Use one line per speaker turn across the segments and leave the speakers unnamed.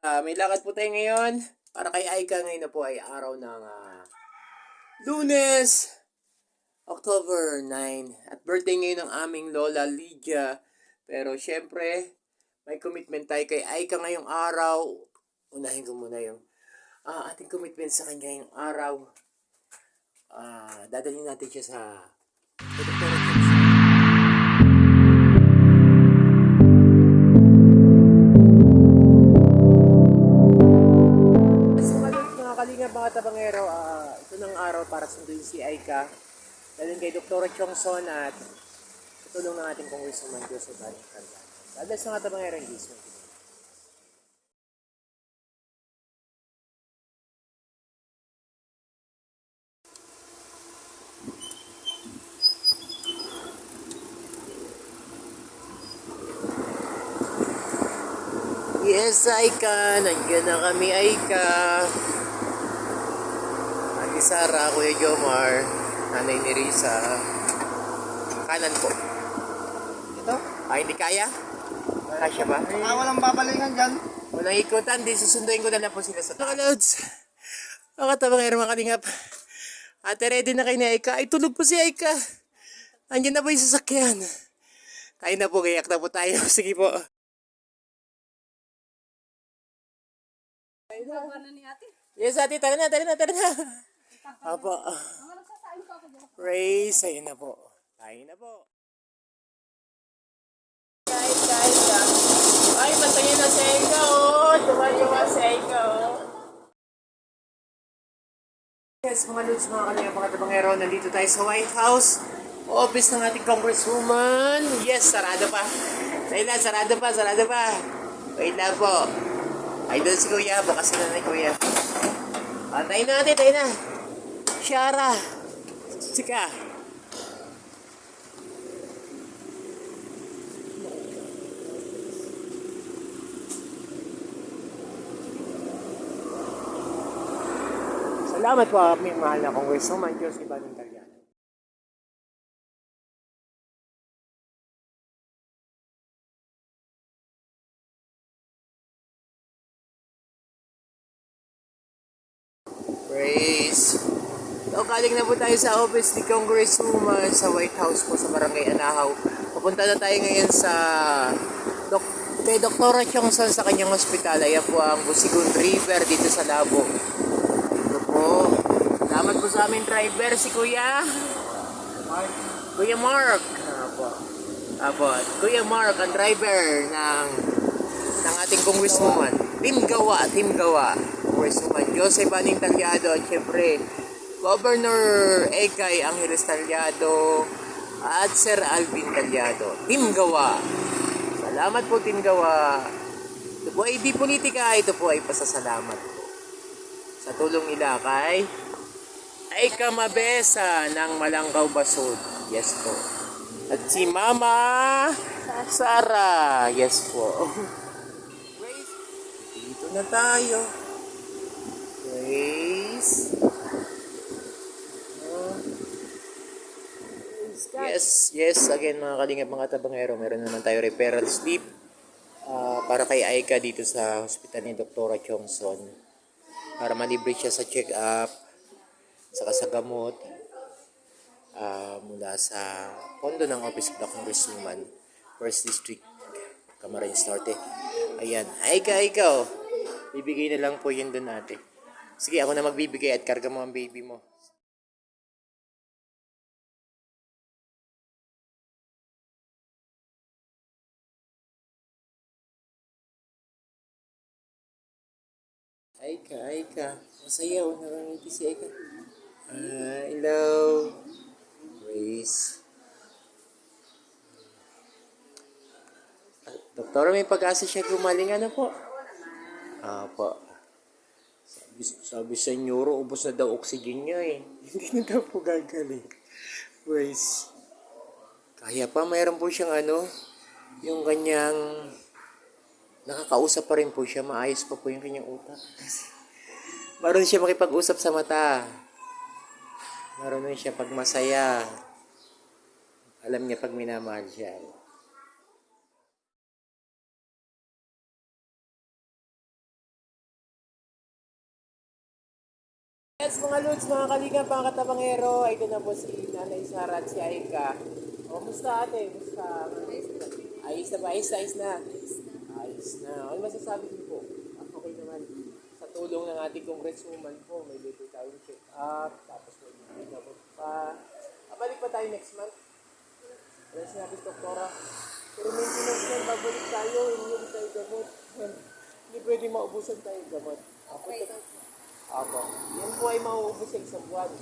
Ah, may lakad po tayo ngayon. Para kay Aika ngayon na po ay araw ng ah, Lunes, October 9. At birthday ngayon ng aming Lola Lydia. Pero syempre, may commitment tayo kay Aika ngayong araw. Unahin ko muna yung ah, ating commitment sa kanya ngayong araw. Ah, dadalhin natin siya sa kay Aika. Dalhin kay Dr. Chongson at tutulong ng ating Congresswoman Joseph Baling Calzado. Dahil sa mga tabangero, engagement. Yes, Aika. Nandiyan na kami, Aika. Ate Sara, Kuya Jomar, Nanay ni Risa. Kanan po.
Ito?
Ah, hindi kaya? Kasya ba?
Ah, walang babalingan dyan.
Walang ikutan, di susunduin ko na lang po sila sa Mga loads, mga tabangero mga kalingap. Ate, ready na kayo ni Aika. Ay, tulog po si Aika. Andiyan na po yung sasakyan. Tayo na po, gayak na po tayo. Sige po. Yes, ate, tara na, tara na, tara na. Apo. Praise, ayun na po. Tayo na po. Guys, guys, guys. Ay, masaya na oh. Tumayo si Eka, oh. Yes, mga lods, mga kanina, mga tabangero, nandito tayo sa White House. Office ng ating congresswoman. Yes, sarado pa. Dahil na, sarado pa, sarado pa. Wait lang po. Ay, doon si Kuya. Bukas na ni Kuya. Ah, tayo na natin, tayo na. Shara. Sika. Salamat po aming mahal na Congresswoman Diyos Ibanong Tagliano. Praise. So, galing na po tayo sa office ni Congresswoman sa White House po sa Barangay Anahaw. Pupunta na tayo ngayon sa dok kay Dr. Chongson sa kanyang ospital. Ayan po ang Busigun River dito sa Labo. Ito po. Salamat po sa aming driver, si Kuya. Kuya Mark. Apo. Apo. Kuya Mark, ang driver ng ng ating congresswoman. Team Gawa, Team Gawa. Congresswoman Joseph Aning Talyado at syempre Governor Ekay Angeles Talyado at Sir Alvin Talyado. Team Gawa. Salamat po Team Gawa. Ito po ay di politika, ito po ay pasasalamat po. Sa tulong nila kay ay kamabesa ng Malanggaw Basod. Yes po. At si Mama Sara. Yes po. Dito na tayo. Grace. Yes, yes. Again, mga kalingap, mga tabangero, meron naman tayo referral slip ah, para kay Aika dito sa hospital ni Dr. Chongson para malibre siya sa check-up saka sa gamot ah, mula sa pondo ng Office of the Congresswoman, First District, Camarines Norte. Ayan. Aika, ikaw. Bibigay na lang po yun doon ate. Sige, ako na magbibigay at karga mo ang baby mo. Aika, Aika. Masaya, oh. Nakangiti si Aika. Ah, hello. Grace. Doktor, may pag-asa siya gumaling. Ano po? Ah, po. Sabi, sabi sa neuro, ubos na daw oxygen niya eh. Hindi na daw po gagaling. Grace. Kaya pa, mayroon po siyang ano, yung kanyang nakakausap pa rin po siya, maayos pa po yung kanyang utak. Marunong siya makipag-usap sa mata. Marunong siya pag masaya. Alam niya pag minamahal siya. Yes, mga Lods, mga kalinga, mga katabangero, ito na po si Nanay Sara at si Aika. O, musta ate? Musta? Ayos na ba? Ayos na, ayos na. Ayos na. Ano masasabi niyo po? Ah, Okay naman. Sa tulong ng ating congresswoman po, may libre tayong check up, tapos may libre gamot pa. Ah, balik pa tayo next month. Ano sinabi si Doktora? Pero maintenance yan, babalik tayo, hindi tayo gamot. Hindi pwede maubusan tayo gamot. Okay. Apo. Yan po ay mauubos sa isang buwan.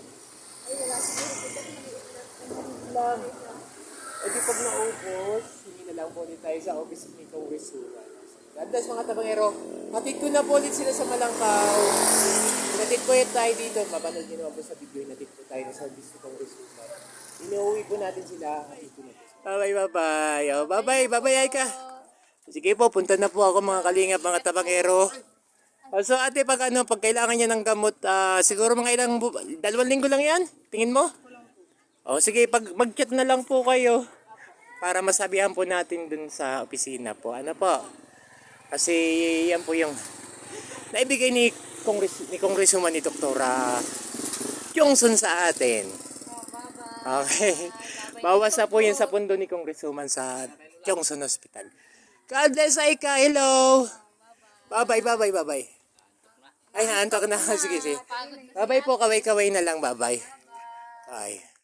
lang. E di pag naubos, hindi na lang po tayo sa office ni Congresswoman. God bless mga tabangero. Hatid ko na po ulit sila sa Malangkaw. Natid po yun tayo dito. Mapanood nyo naman po sa video. Natid po tayo sa office ni Congresswoman. Inuwi po natin sila. Hatid ko na po. Bye bye bye. Oh, bye bye. Bye bye Aika. Sige po, punta na po ako mga kalingap, mga tabangero. Oh, so ate, pag ano, pag kailangan niya ng gamot, ah, siguro mga ilang, dalawang linggo lang yan? Tingin mo? O sige, pag mag-chat na lang po kayo para masabihan po natin dun sa opisina po. Ano po? Kasi yan po yung naibigay ni Congress ni Congresswoman ni Doktora Johnson sa atin. Okay. Bawas na po yan sa pundo ni Congresswoman sa Johnson Hospital. God bless Aika. Hello. Bye-bye, bye-bye, bye-bye. Ay, naantok na. Sige, sige. Bye-bye po. Kaway-kaway na lang. Bye-bye. Bye.